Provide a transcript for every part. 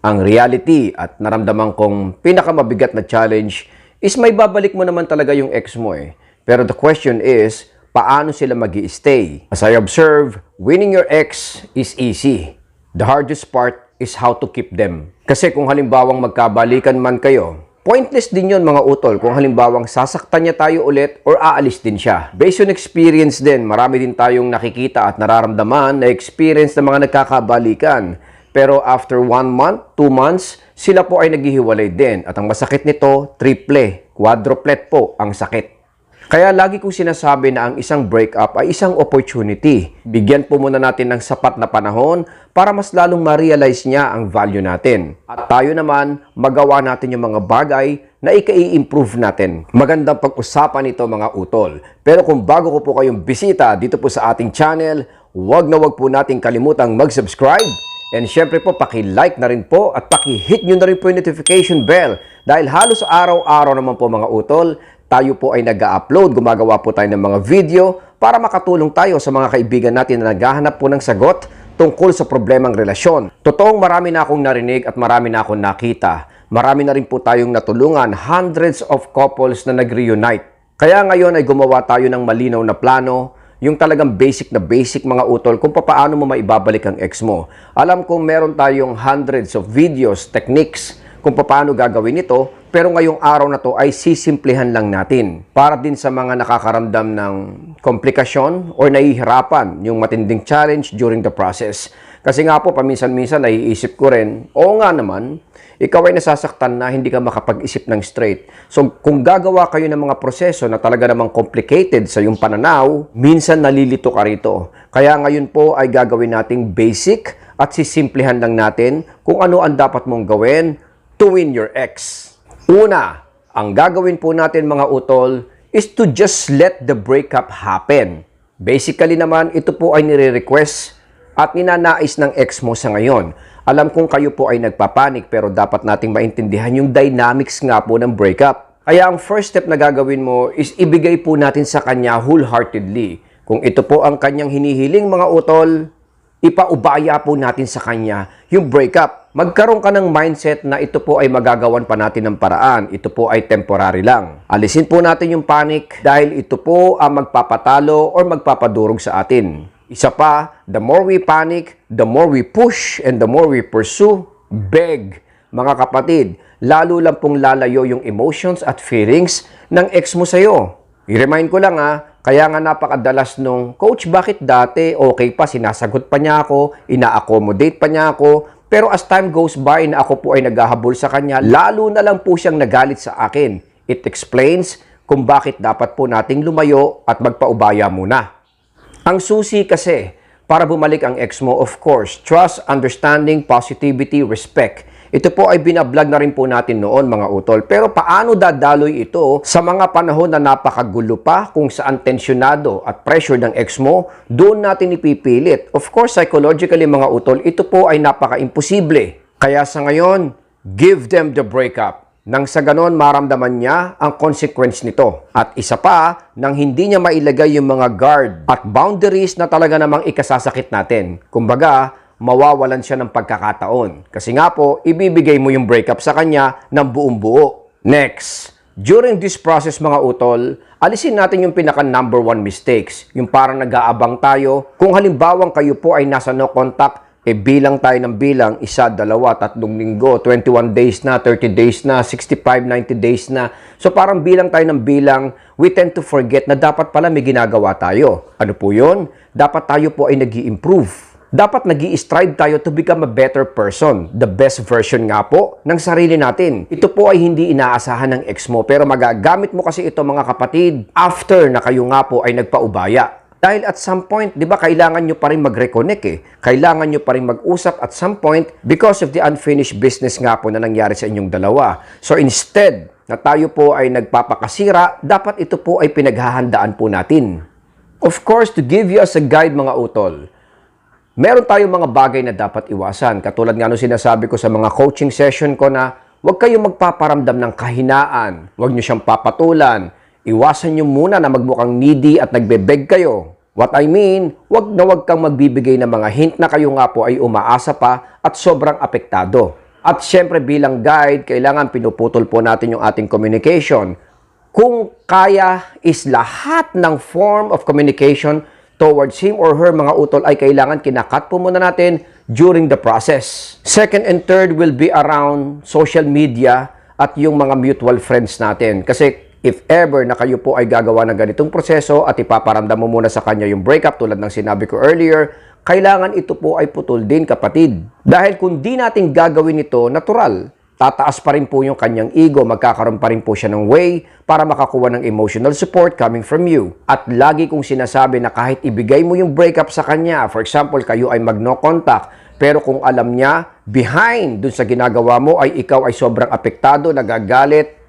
Ang reality at naramdaman kong pinakamabigat na challenge is may babalik mo naman talaga yung ex mo eh. Pero the question is, paano sila mag stay As I observe, winning your ex is easy. The hardest part is how to keep them. Kasi kung halimbawang magkabalikan man kayo, Pointless din yon mga utol kung halimbawang sasaktan niya tayo ulit or aalis din siya. Based on experience din, marami din tayong nakikita at nararamdaman na experience ng mga nagkakabalikan. Pero after one month, two months, sila po ay naghihiwalay din. At ang masakit nito, triple, quadruplet po ang sakit. Kaya lagi kong sinasabi na ang isang breakup ay isang opportunity. Bigyan po muna natin ng sapat na panahon para mas lalong ma-realize niya ang value natin. At tayo naman, magawa natin yung mga bagay na ikai-improve natin. Magandang pag-usapan ito mga utol. Pero kung bago ko po kayong bisita dito po sa ating channel, huwag na huwag po nating kalimutang mag-subscribe And syempre po, paki-like na rin po at paki-hit nyo na rin po yung notification bell. Dahil halos araw-araw naman po mga utol, tayo po ay nag-upload, gumagawa po tayo ng mga video para makatulong tayo sa mga kaibigan natin na naghahanap po ng sagot tungkol sa problemang relasyon. Totoong marami na akong narinig at marami na akong nakita. Marami na rin po tayong natulungan, hundreds of couples na nag-reunite. Kaya ngayon ay gumawa tayo ng malinaw na plano yung talagang basic na basic mga utol kung paano mo maibabalik ang ex mo. Alam kong meron tayong hundreds of videos, techniques kung paano gagawin ito, pero ngayong araw na to ay sisimplihan lang natin para din sa mga nakakaramdam ng komplikasyon or nahihirapan yung matinding challenge during the process. Kasi nga po, paminsan-minsan naiisip ko rin, oo nga naman, ikaw ay nasasaktan na hindi ka makapag-isip ng straight. So, kung gagawa kayo ng mga proseso na talaga namang complicated sa yung pananaw, minsan nalilito ka rito. Kaya ngayon po ay gagawin nating basic at sisimplihan lang natin kung ano ang dapat mong gawin to win your ex. Una, ang gagawin po natin mga utol is to just let the breakup happen. Basically naman, ito po ay nire-request at ninanais ng ex mo sa ngayon. Alam kong kayo po ay nagpapanik pero dapat nating maintindihan yung dynamics nga po ng breakup. Kaya ang first step na gagawin mo is ibigay po natin sa kanya wholeheartedly. Kung ito po ang kanyang hinihiling mga utol, ipaubaya po natin sa kanya yung breakup. Magkaroon ka ng mindset na ito po ay magagawan pa natin ng paraan. Ito po ay temporary lang. Alisin po natin yung panic dahil ito po ang magpapatalo or magpapadurog sa atin. Isa pa, the more we panic, the more we push, and the more we pursue, beg. Mga kapatid, lalo lang pong lalayo yung emotions at feelings ng ex mo sa'yo. I-remind ko lang ha, kaya nga napakadalas nung, Coach, bakit dati okay pa, sinasagot pa niya ako, ina-accommodate pa niya ako, pero as time goes by na ako po ay naghahabol sa kanya, lalo na lang po siyang nagalit sa akin. It explains kung bakit dapat po nating lumayo at magpaubaya muna. Ang susi kasi para bumalik ang ex mo, of course, trust, understanding, positivity, respect. Ito po ay binablog na rin po natin noon mga utol. Pero paano dadaloy ito sa mga panahon na napakagulo pa kung saan tensyonado at pressure ng ex mo, doon natin ipipilit. Of course, psychologically mga utol, ito po ay napaka-imposible. Kaya sa ngayon, give them the breakup. Nang sa ganon maramdaman niya ang consequence nito. At isa pa, nang hindi niya mailagay yung mga guard at boundaries na talaga namang ikasasakit natin. Kumbaga, mawawalan siya ng pagkakataon. Kasi nga po, ibibigay mo yung breakup sa kanya ng buong buo. Next, during this process mga utol, alisin natin yung pinaka number one mistakes. Yung parang nag-aabang tayo. Kung halimbawang kayo po ay nasa no contact, e bilang tayo ng bilang, isa, dalawa, tatlong linggo, 21 days na, 30 days na, 65, 90 days na. So parang bilang tayo ng bilang, we tend to forget na dapat pala may ginagawa tayo. Ano po yun? Dapat tayo po ay nag improve dapat nag strive tayo to become a better person. The best version nga po ng sarili natin. Ito po ay hindi inaasahan ng ex mo pero magagamit mo kasi ito mga kapatid after na kayo nga po ay nagpaubaya. Dahil at some point, di ba, kailangan nyo pa rin mag-reconnect eh. Kailangan nyo pa rin mag-usap at some point because of the unfinished business nga po na nangyari sa inyong dalawa. So instead na tayo po ay nagpapakasira, dapat ito po ay pinaghahandaan po natin. Of course, to give you as a guide mga utol, meron tayong mga bagay na dapat iwasan. Katulad nga nung sinasabi ko sa mga coaching session ko na huwag kayong magpaparamdam ng kahinaan. Huwag nyo siyang papatulan. Iwasan nyo muna na magmukhang needy at nagbebeg kayo. What I mean, wag na wag kang magbibigay ng mga hint na kayo nga po ay umaasa pa at sobrang apektado. At syempre bilang guide, kailangan pinuputol po natin yung ating communication. Kung kaya is lahat ng form of communication towards him or her mga utol ay kailangan kinakat po muna natin during the process. Second and third will be around social media at yung mga mutual friends natin. Kasi if ever na kayo po ay gagawa ng ganitong proseso at ipaparamdam mo muna sa kanya yung breakup tulad ng sinabi ko earlier, kailangan ito po ay putol din kapatid. Dahil kung di natin gagawin ito natural, tataas pa rin po yung kanyang ego, magkakaroon pa rin po siya ng way para makakuha ng emotional support coming from you. At lagi kong sinasabi na kahit ibigay mo yung breakup sa kanya, for example, kayo ay mag-no contact, pero kung alam niya, behind dun sa ginagawa mo ay ikaw ay sobrang apektado, nagagalit,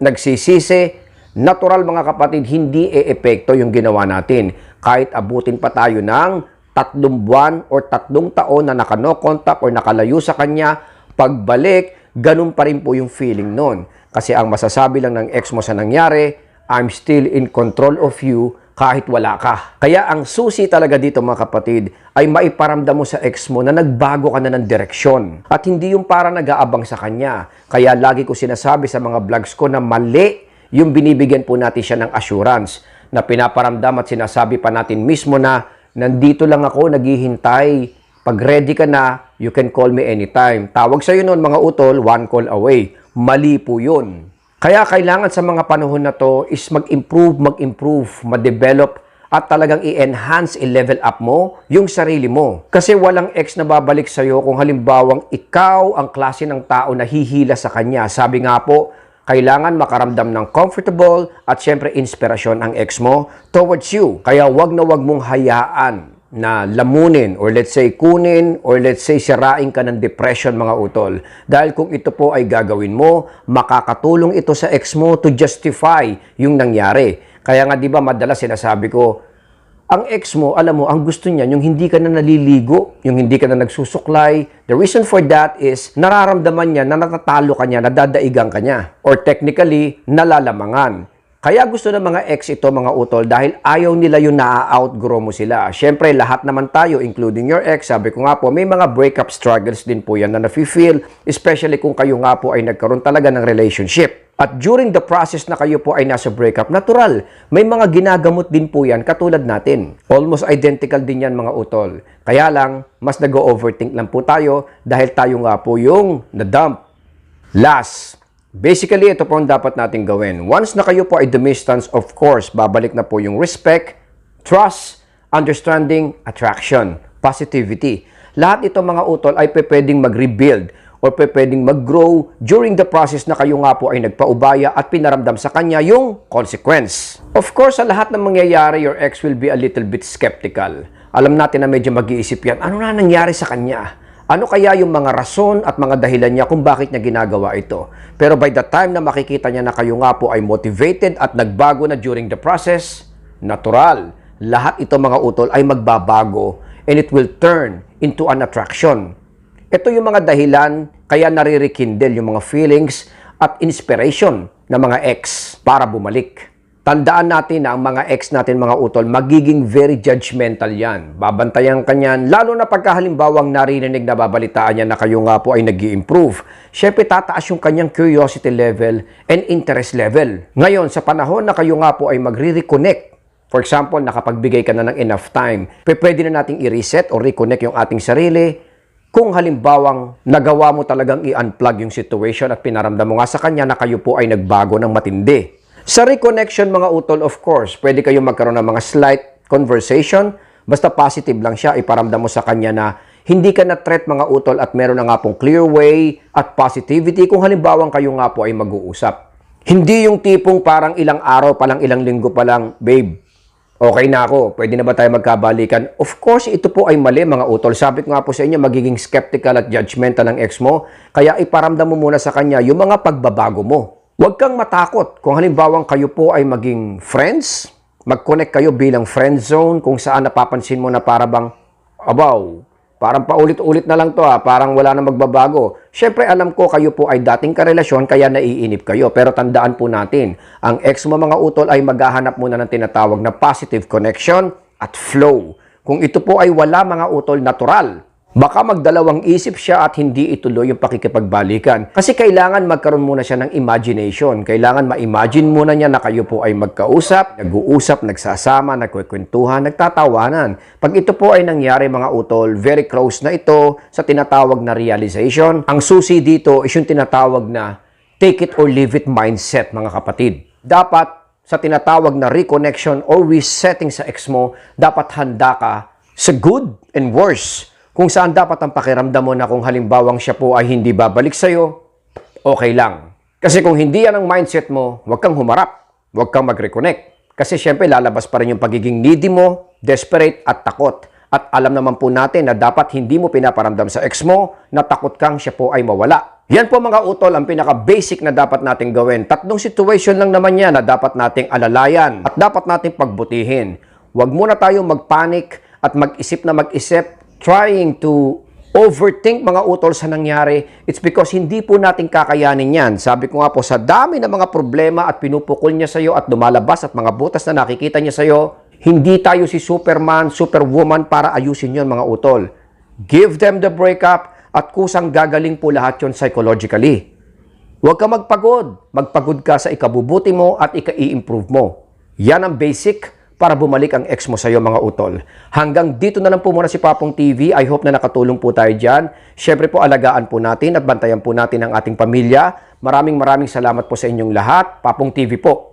nagsisisi, natural mga kapatid, hindi e-epekto yung ginawa natin. Kahit abutin pa tayo ng tatlong buwan or tatlong taon na naka-no contact or nakalayo sa kanya, pagbalik, ganun pa rin po yung feeling nun. Kasi ang masasabi lang ng ex mo sa nangyari, I'm still in control of you kahit wala ka. Kaya ang susi talaga dito mga kapatid ay maiparamdam mo sa ex mo na nagbago ka na ng direksyon at hindi yung para nag-aabang sa kanya. Kaya lagi ko sinasabi sa mga vlogs ko na mali yung binibigyan po natin siya ng assurance na pinaparamdam at sinasabi pa natin mismo na nandito lang ako, naghihintay. Pag ready ka na, you can call me anytime. Tawag sa'yo noon mga utol, one call away. Mali po yun. Kaya kailangan sa mga panahon na to is mag-improve, mag-improve, ma-develop at talagang i-enhance, i-level up mo yung sarili mo. Kasi walang ex na babalik sa'yo kung halimbawang ikaw ang klase ng tao na hihila sa kanya. Sabi nga po, kailangan makaramdam ng comfortable at syempre inspirasyon ang ex mo towards you. Kaya wag na wag mong hayaan na lamunin or let's say kunin or let's say sirain ka ng depression mga utol. Dahil kung ito po ay gagawin mo, makakatulong ito sa ex mo to justify yung nangyari. Kaya nga 'di ba madalas sinasabi ko, ang ex mo, alam mo, ang gusto niya, yung hindi ka na naliligo, yung hindi ka na nagsusuklay. The reason for that is, nararamdaman niya na natatalo ka niya, nadadaigang ka niya. Or technically, nalalamangan. Kaya gusto ng mga ex ito, mga utol, dahil ayaw nila yung na-outgrow mo sila. Siyempre, lahat naman tayo, including your ex, sabi ko nga po, may mga breakup struggles din po yan na nafe-feel, especially kung kayo nga po ay nagkaroon talaga ng relationship. At during the process na kayo po ay nasa breakup, natural, may mga ginagamot din po yan katulad natin. Almost identical din yan mga utol. Kaya lang, mas nag-overthink lang po tayo dahil tayo nga po yung na-dump. Last, basically ito po ang dapat natin gawin. Once na kayo po ay distance, of course, babalik na po yung respect, trust, understanding, attraction, positivity. Lahat ito mga utol ay pwedeng mag-rebuild or pwedeng mag-grow during the process na kayo nga po ay nagpaubaya at pinaramdam sa kanya yung consequence. Of course, sa lahat ng mangyayari, your ex will be a little bit skeptical. Alam natin na medyo mag-iisip yan, ano na nangyari sa kanya? Ano kaya yung mga rason at mga dahilan niya kung bakit niya ginagawa ito? Pero by the time na makikita niya na kayo nga po ay motivated at nagbago na during the process, natural. Lahat ito mga utol ay magbabago and it will turn into an attraction. Ito yung mga dahilan kaya naririkindle yung mga feelings at inspiration ng mga ex para bumalik. Tandaan natin na ang mga ex natin mga utol, magiging very judgmental yan. Babantayan kanyan, lalo na pagka halimbawang narinig na babalitaan niya na kayo nga po ay nag improve Siyempre, tataas yung kanyang curiosity level and interest level. Ngayon, sa panahon na kayo nga po ay magre-reconnect, for example, nakapagbigay ka na ng enough time, pwede na nating i-reset or reconnect yung ating sarili, kung halimbawang nagawa mo talagang i-unplug yung situation at pinaramdam mo nga sa kanya na kayo po ay nagbago ng matindi. Sa reconnection mga utol, of course, pwede kayong magkaroon ng mga slight conversation. Basta positive lang siya, iparamdam mo sa kanya na hindi ka na threat mga utol at meron na nga pong clear way at positivity kung halimbawang kayo nga po ay mag-uusap. Hindi yung tipong parang ilang araw pa lang, ilang linggo pa lang, babe, okay na ako, pwede na ba tayo magkabalikan? Of course, ito po ay mali mga utol. Sabi ko nga po sa inyo, magiging skeptical at judgmental ng ex mo. Kaya iparamdam mo muna sa kanya yung mga pagbabago mo. Huwag kang matakot kung halimbawang kayo po ay maging friends, mag-connect kayo bilang friend zone kung saan napapansin mo na para bang, abaw, parang paulit-ulit na lang to ha, parang wala na magbabago. Siyempre alam ko kayo po ay dating karelasyon kaya naiinip kayo. Pero tandaan po natin, ang ex mo mga utol ay maghahanap muna ng tinatawag na positive connection at flow. Kung ito po ay wala mga utol natural, Baka magdalawang isip siya at hindi ituloy yung pakikipagbalikan. Kasi kailangan magkaroon muna siya ng imagination. Kailangan ma-imagine muna niya na kayo po ay magkausap, nag-uusap, nagsasama, nagkukwentuhan, nagtatawanan. Pag ito po ay nangyari mga utol, very close na ito sa tinatawag na realization. Ang susi dito is yung tinatawag na take it or leave it mindset mga kapatid. Dapat sa tinatawag na reconnection or resetting sa ex mo, dapat handa ka sa good and worse. Kung saan dapat ang pakiramdam mo na kung halimbawang siya po ay hindi babalik sa'yo, okay lang. Kasi kung hindi yan ang mindset mo, huwag kang humarap, huwag kang mag-reconnect. Kasi syempre lalabas pa rin yung pagiging needy mo, desperate at takot. At alam naman po natin na dapat hindi mo pinaparamdam sa ex mo na takot kang siya po ay mawala. Yan po mga utol ang pinaka-basic na dapat nating gawin. Tatlong situation lang naman yan na dapat nating alalayan at dapat nating pagbutihin. Huwag muna tayo magpanik at mag-isip na mag-isip trying to overthink mga utol sa nangyari, it's because hindi po natin kakayanin yan. Sabi ko nga po, sa dami ng mga problema at pinupukol niya sa'yo at lumalabas at mga butas na nakikita niya sa'yo, hindi tayo si Superman, Superwoman para ayusin yon mga utol. Give them the breakup at kusang gagaling po lahat yon psychologically. Huwag ka magpagod. Magpagod ka sa ikabubuti mo at ika-i-improve mo. Yan ang basic para bumalik ang ex mo sa iyo mga utol. Hanggang dito na lang po muna si Papong TV. I hope na nakatulong po tayo dyan. Siyempre po alagaan po natin at bantayan po natin ang ating pamilya. Maraming maraming salamat po sa inyong lahat. Papong TV po.